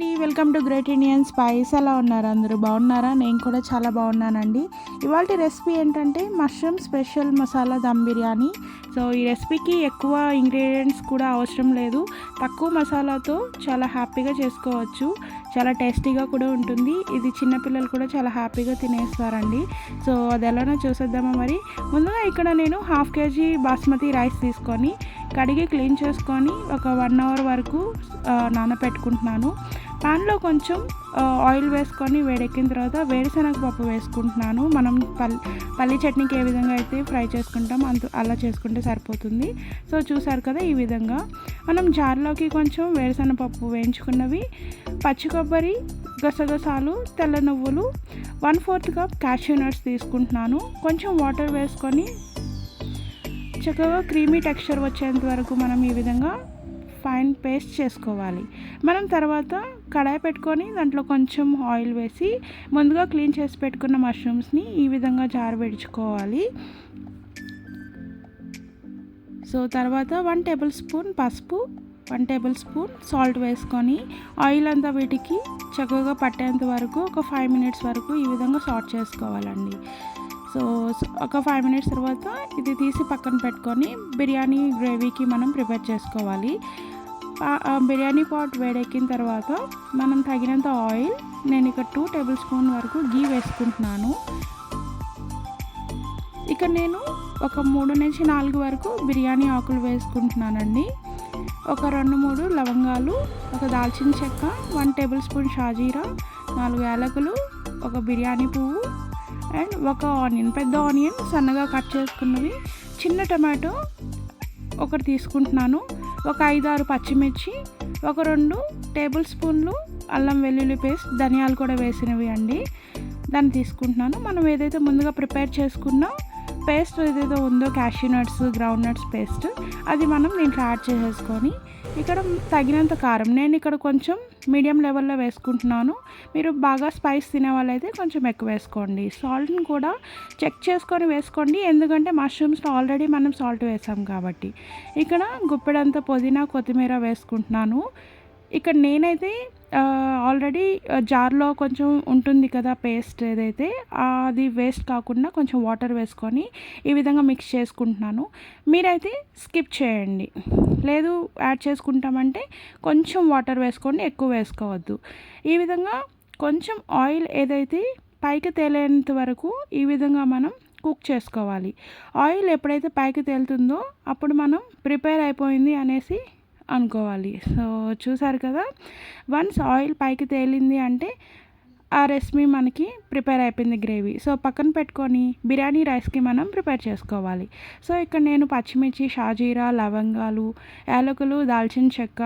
అండి. Welcome to great Indian spice. ఎలా ఉన్నారు అందరూ? బాగున్నారా? నేను కూడా చాలా బాగున్నానండి. ఇవాళ రెసిపీ ఏంటంటే mushroom special masala dum biryani. So ఈ రెసిపీకి ఎక్కువ ఇంగ్రీడియంట్స్ కూడా అవసరం లేదు. తక్కువ మసాలాతో చాలా హ్యాపీగా చేసుకోవచ్చు. చాలా టేస్టీగా కూడా ఉంటుంది. ఇది చిన్నపిల్లలు కూడా చాలా హ్యాపీగా తినేస్తారండి. సో అది ఎలానో చూసేద్దామా మరి? ముందుగా ఇక్కడ నేను హాఫ్ కేజీ బాస్మతి రైస్ తీసుకొని కడిగి క్లీన్ చేసుకొని ఒక వన్ అవర్ వరకు నానబెట్టుకుంటున్నాను దానిలో కొంచెం ఆయిల్ వేసుకొని వేడెక్కిన తర్వాత వేరుశనగ పప్పు వేసుకుంటున్నాను. మనం పల్లి పల్లి చట్నీకి ఏ విధంగా అయితే ఫ్రై చేసుకుంటాం అంత అలా చేసుకుంటే సరిపోతుంది. సో చూసారు కదా ఈ విధంగా. మనం జార్లోకి కొంచెం వేరుశనగ పప్పు వేయించుకున్నవి పచ్చి కొబ్బరి గసగసాలు తెల్ల నువ్వులు one fourth cup cashew nuts తీసుకుంటున్నాను. కొంచెం వాటర్ వేసుకొని చక్కగా క్రీమీ టెక్స్చర్ వచ్చేంత వరకు మనం ఈ విధంగా ఫైన్ పేస్ట్ చేసుకోవాలి. మనం తర్వాత కడాయి పెట్టుకొని దాంట్లో కొంచెం ఆయిల్ వేసి ముందుగా క్లీన్ చేసి పెట్టుకున్న మష్రూమ్స్ని ఈ విధంగా జారబెడుచుకోవాలి సో తర్వాత వన్ టేబుల్ స్పూన్ పసుపు వన్ టేబుల్ స్పూన్ సాల్ట్ వేసుకొని ఆయిల్ అంతా వీటికి చక్కగా పట్టేంత వరకు ఒక ఫైవ్ మినిట్స్ వరకు ఈ విధంగా సార్ట్ చేసుకోవాలండి. సో ఒక ఫైవ్ మినిట్స్ తర్వాత ఇది తీసి పక్కన పెట్టుకొని బిర్యానీ గ్రేవీకి మనం ప్రిపేర్ చేసుకోవాలి. బిర్యానీ పాట్ వేడెక్కిన తర్వాత మనం తగినంత ఆయిల్ నేను ఇక్కడ టూ టేబుల్ స్పూన్ వరకు గీ వేసుకుంటున్నాను. ఇక్కడ నేను ఒక మూడు నుంచి నాలుగు వరకు బిర్యానీ ఆకులు వేసుకుంటున్నానండి. ఒక రెండు మూడు లవంగాలు ఒక దాల్చిన చెక్క వన్ టేబుల్ స్పూన్ షాజీరా నాలుగు యాలకులు ఒక బిర్యానీ పువ్వు అండ్ ఒక ఆనియన్. పెద్ద ఆనియన్ సన్నగా కట్ చేసుకున్నవి. చిన్న టమాటో ఒకటి తీసుకుంటున్నాను. ఒక ఐదు ఆరు పచ్చిమిర్చి ఒక రెండు టేబుల్ స్పూన్లు అల్లం వెల్లుల్లి పేస్ట్ ధనియాలు కూడా వేసినవి అండి. దాన్ని తీసుకుంటున్నాను. మనం ఏదైతే ముందుగా ప్రిపేర్ చేసుకున్న పేస్ట్ ఏదైతే ఉందో cashew nuts ground nuts paste అది మనం దీంట్లో యాడ్ చేసేసుకొని ఇక్కడ తగినంత కారం నేను ఇక్కడ కొంచెం మీడియం లెవెల్లో వేసుకుంటున్నాను. మీరు బాగా స్పైస్ తినే వాళ్ళైతే కొంచెం ఎక్కువ వేసుకోండి. సాల్ట్ని కూడా చెక్ చేసుకొని వేసుకోండి. ఎందుకంటే మష్రూమ్స్లో ఆల్రెడీ మనం సాల్ట్ వేసాం కాబట్టి. ఇక్కడ గుప్పెడంత పుదీనా కొత్తిమీర వేసుకుంటున్నాను. ఇక్కడ నేనైతే ఆల్రెడీ జార్లో కొంచెం ఉంటుంది కదా పేస్ట్ ఏదైతే అది వేస్ట్ కాకుండా కొంచెం వాటర్ వేసుకొని ఈ విధంగా మిక్స్ చేసుకుంటున్నాను. మీరైతే స్కిప్ చేయండి. లేదు యాడ్ చేసుకుంటామంటే కొంచెం వాటర్ వేసుకోండి ఎక్కువ వేసుకోవద్దు. ఈ విధంగా కొంచెం ఆయిల్ ఏదైతే పైకి తేలేంత వరకు ఈ విధంగా మనం కుక్ చేసుకోవాలి. ఆయిల్ ఎప్పుడైతే పైకి తేలుతుందో అప్పుడు మనం ప్రిపేర్ అయిపోయింది అనేసి అనుకోవాలి. సో చూసారు కదా? వన్స్ ఆయిల్ పైకి తేలింది అంటే ఆ రెసిపీ మనకి ప్రిపేర్ అయిపోయింది గ్రేవీ. సో పక్కన పెట్టుకొని బిర్యానీ రైస్కి మనం ప్రిపేర్ చేసుకోవాలి. సో ఇక్కడ నేను పచ్చిమిర్చి షాజీరా లవంగాలు యాలకులు దాల్చిన చెక్క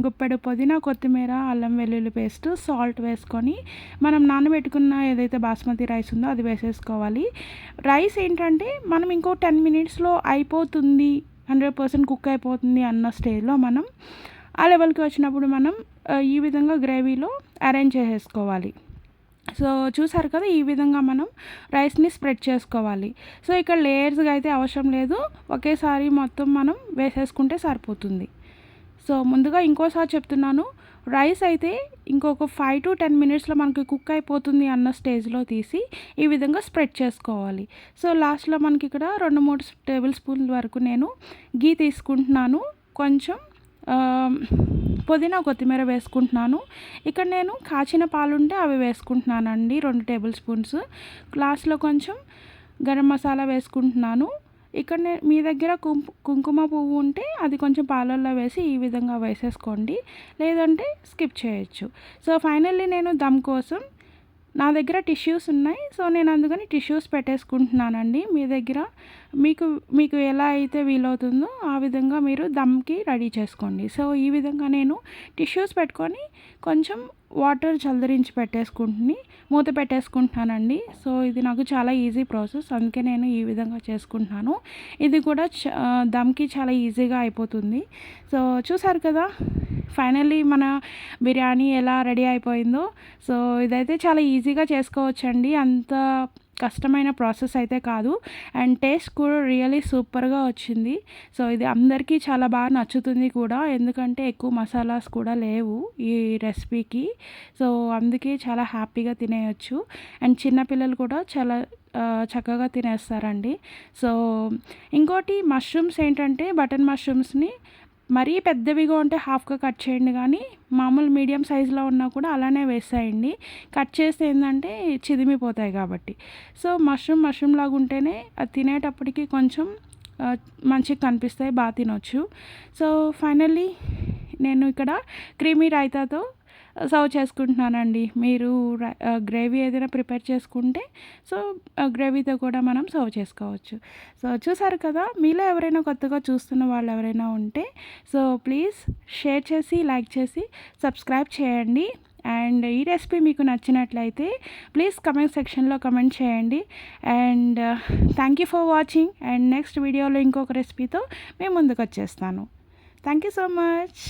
గుప్పెడు పుదీనా కొత్తిమీర అల్లం వెల్లుల్లి పేస్ట్ సాల్ట్ వేసుకొని మనం నానబెట్టుకున్న ఏదైతే బాస్మతి రైస్ ఉందో అది వేసేసుకోవాలి. రైస్ ఏంటంటే మనం ఇంకో టెన్ మినిట్స్లో అయిపోతుంది. హండ్రెడ్ పర్సెంట్ కుక్ అయిపోతుంది అన్న స్టేజ్లో మనం ఆ లెవెల్కి వచ్చినప్పుడు మనం ఈ విధంగా గ్రేవీలో అరేంజ్ చేసేసుకోవాలి. సో చూసారు కదా ఈ విధంగా మనం రైస్ని స్ప్రెడ్ చేసుకోవాలి. సో ఇక్కడ లేయర్స్గా అయితే అవసరం లేదు. ఒకేసారి మొత్తం మనం వేసేసుకుంటే సరిపోతుంది. సో ముందుగా ఇంకోసారి చెప్తున్నాను. రైస్ అయితే ఇంకొక ఫైవ్ టు టెన్ మినిట్స్లో మనకి కుక్ అయిపోతుంది అన్న స్టేజ్లో తీసి ఈ విధంగా స్ప్రెడ్ చేసుకోవాలి. సో లాస్ట్లో మనకి ఇక్కడ రెండు మూడు టేబుల్ స్పూన్ల వరకు నేను గీ తీసుకుంటున్నాను. కొంచెం పుదీనా కొత్తిమీర వేసుకుంటున్నాను. ఇక్కడ నేను కాచిన పాలు ఉంటే అవి వేసుకుంటున్నానండి రెండు టేబుల్ స్పూన్స్. లాస్ట్లో కొంచెం గరం మసాలా వేసుకుంటున్నాను. ఇక్కడ మీ దగ్గర కుంకు కుంకుమ పువ్వు ఉంటే అది కొంచెం పాలల్లో వేసి ఈ విధంగా వేసేసుకోండి. లేదంటే స్కిప్ చేయొచ్చు. సో ఫైనల్లీ నేను దమ్ కోసం నా దగ్గర టిష్యూస్ ఉన్నాయి. సో నేను అందుకని టిష్యూస్ పెట్టేసుకుంటున్నానండి. మీ దగ్గర మీకు మీకు ఎలా అయితే వీలవుతుందో ఆ విధంగా మీరు దమ్కి రెడీ చేసుకోండి. సో ఈ విధంగా నేను టిష్యూస్ పెట్టుకొని కొంచెం వాటర్ చల్దరించి పెట్టేసుకుంటుని మూత పెట్టేసుకుంటున్నానండి. సో ఇది నాకు చాలా ఈజీ ప్రాసెస్. అందుకే నేను ఈ విధంగా చేసుకుంటున్నాను. ఇది కూడా చ- దమ్కి చాలా ఈజీగా అయిపోతుంది. సో చూసారు కదా? ఫైనల్లీ మన బిర్యానీ ఎలా రెడీ అయిపోయిందో. సో ఇదైతే చాలా ఈజీగా చేసుకోవచ్చండి. అంత కష్టమైన ప్రాసెస్ అయితే కాదు. అండ్ టేస్ట్ కూడా రియలీ సూపర్గా వచ్చింది. సో ఇది అందరికీ చాలా బాగా నచ్చుతుంది కూడా. ఎందుకంటే ఎక్కువ మసాలాస్ కూడా లేవు ఈ రెసిపీకి. సో అందుకే చాలా హ్యాపీగా తినేయచ్చు. అండ్ చిన్నపిల్లలు కూడా చాలా చక్కగా తినేస్తారండి. సో ఇంకోటి మష్రూమ్స్ ఏంటంటే బటన్ మష్రూమ్స్ని మరీ పెద్దవిగా ఉంటే హాఫ్గా కట్ చేయండి కానీ మామూలు మీడియం సైజులో ఉన్నా కూడా అలానే వేసేయండి. కట్ చేస్తే ఏంటంటే చిదిమిపోతాయి కాబట్టి. సో మష్రూమ్ మష్రూమ్ లాగా ఉంటేనే అది తినేటప్పటికి కొంచెం మంచిగా కనిపిస్తాయి బాగా తినొచ్చు. సో ఫైనల్లీ నేను ఇక్కడ క్రీమీ రైతాతో సర్వ్ చేసుకుంటున్నానండి. మీరు గ్రేవీ ఏదైనా ప్రిపేర్ చేసుకుంటే సో గ్రేవీతో కూడా మనం సర్వ్ చేసుకోవచ్చు. సో చూసారు కదా మీలో ఎవరైనా కొత్తగా చూస్తున్న వాళ్ళు ఎవరైనా ఉంటే సో ప్లీజ్ షేర్ చేసి లైక్ చేసి సబ్స్క్రైబ్ చేయండి. అండ్ ఈ రెసిపీ మీకు నచ్చినట్లయితే ప్లీజ్ కమెంట్ సెక్షన్లో కమెంట్ చేయండి. And thank you for watching. And next వీడియోలో ఇంకొక రెసిపీతో మేము ముందుకు వచ్చేస్తాను. Thank you so much.